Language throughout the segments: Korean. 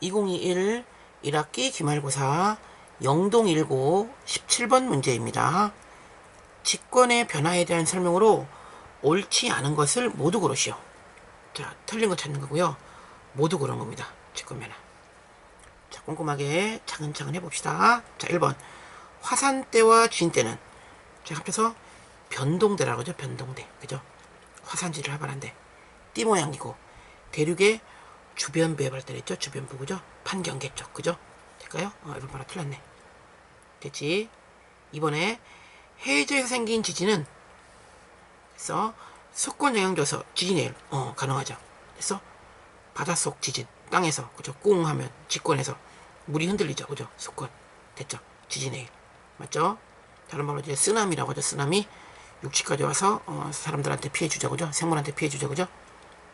2021 1학기 기말고사 영동 19 17번 문제입니다. 직권의 변화에 대한 설명으로 옳지 않은 것을 모두 고르시오. 자, 틀린 거 찾는 거고요. 모두 고른 겁니다. 직권 변화. 자, 꼼꼼하게 차근차근 해봅시다. 자, 1번. 화산대와 진대는 자, 합쳐서 변동대라고 하죠. 변동대. 그죠? 화산지를 활발한데. 띠 모양이고, 대륙의 주변부에 발달했죠. 주변부. 그죠? 판경계 쪽. 그죠? 될까요? 어, 1번 바로 틀렸네. 됐지? 이번에 해저에서 생긴 지진은 그래서 석권 영향 줘서 지진의 일, 어, 가능하죠. 그래서 바닷속 지진, 땅에서, 그죠? 꽁 하면, 직권에서 물이 흔들리죠. 그죠? 석권. 됐죠? 지진의 일. 맞죠? 다른 말로 이제 쓰나미라고 하죠. 쓰나미. 육지까지 와서, 어, 사람들한테 피해 주죠. 그죠? 생물한테 피해 주죠. 그죠?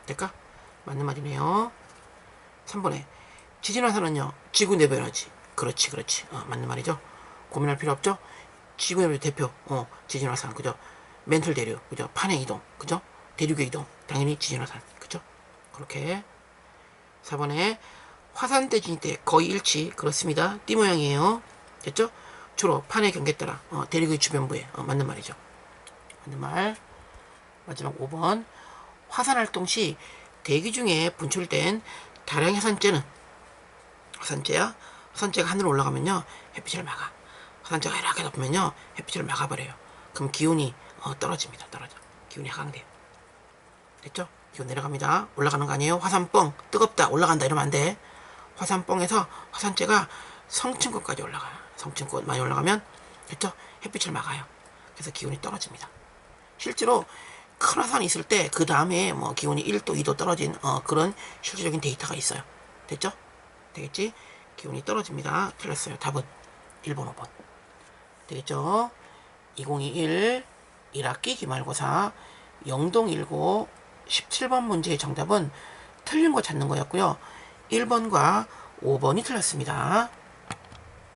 될까? 맞는 말이네요. 3번에 지진 화산은요, 지구 내부 에너지. 그렇지, 그렇지. 어, 맞는 말이죠. 고민할 필요 없죠? 지구 내부 대표, 어, 지진 화산. 그죠? 멘틀 대륙, 그죠? 판의 이동, 그죠? 대륙의 이동, 당연히 지진화산, 그죠? 그렇게 4번에 화산대 진때 거의 일치, 그렇습니다. 띠 모양이에요. 됐죠? 주로 판의 경계 따라 어, 대륙의 주변부에 어, 맞는 말이죠. 맞는 말. 마지막 5번 화산 활동 시 대기 중에 분출된 다량 화산재는 화산재야? 화산재가 하늘로 올라가면요 햇빛을 막아. 화산재가 이렇게 높으면요 햇빛을 막아버려요. 그럼 기온이 어, 떨어집니다. 떨어져. 기온이 하강돼요. 됐죠? 기온 내려갑니다. 올라가는 거 아니에요? 화산뻥 뜨겁다. 올라간다. 이러면 안돼. 화산뻥에서 화산재가 성층권까지 올라가. 성층권 많이 올라가면 됐죠? 햇빛을 막아요. 그래서 기온이 떨어집니다. 실제로 큰 화산이 있을 때 그 다음에 뭐 기온이 1도 2도 떨어진 어, 그런 실질적인 데이터가 있어요 됐죠? 되겠지? 기온이 떨어집니다 틀렸어요 답은 1번 5번 되겠죠? 2021 1학기 기말고사 영동 19 17번 문제의 정답은 틀린 거 찾는 거였고요 1번과 5번이 틀렸습니다